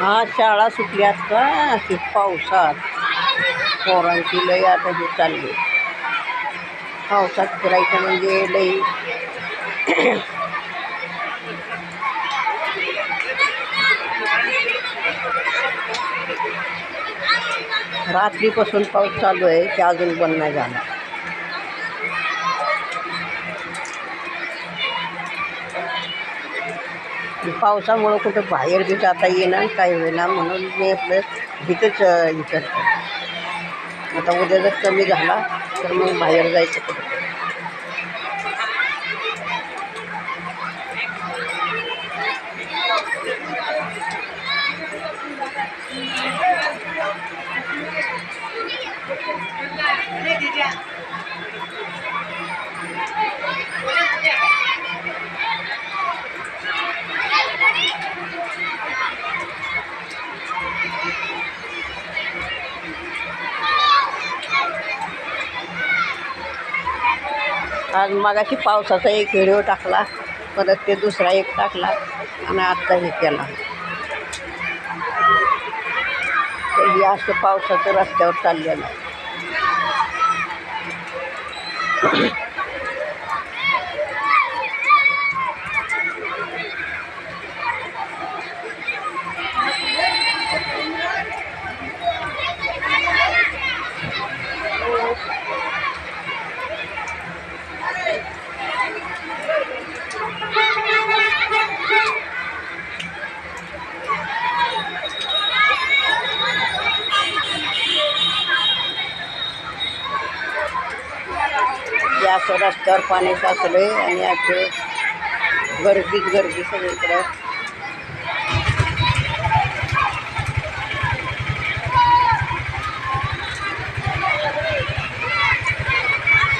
हा शाळा सुटल्यात का अशी पावसात. पोरांची लई आता हे चालली. पावसात फिरायचं म्हणजे लई. रात्रीपासून पाऊस चालू आहे की अजून बंद नाही झाला. पावसामुळं कुठं बाहेर बी जाता येणार काय होईना म्हणून मी आपलं इथंच अं, हे करतो. आता उद्या जर कमी झाला तर मग बाहेर जायचं कुठं? आज मगाशी पावसाचा एक व्हिडिओ टाकला परत ते दुसरा एक टाकला आणि आत्ता हे केला. हे असं पावसाचं रस्त्यावर चाललेलं आहे. असं रस्त्यावर पाणी साचलं आहे आणि असं गर्दीच गर्दी सगळीकडं.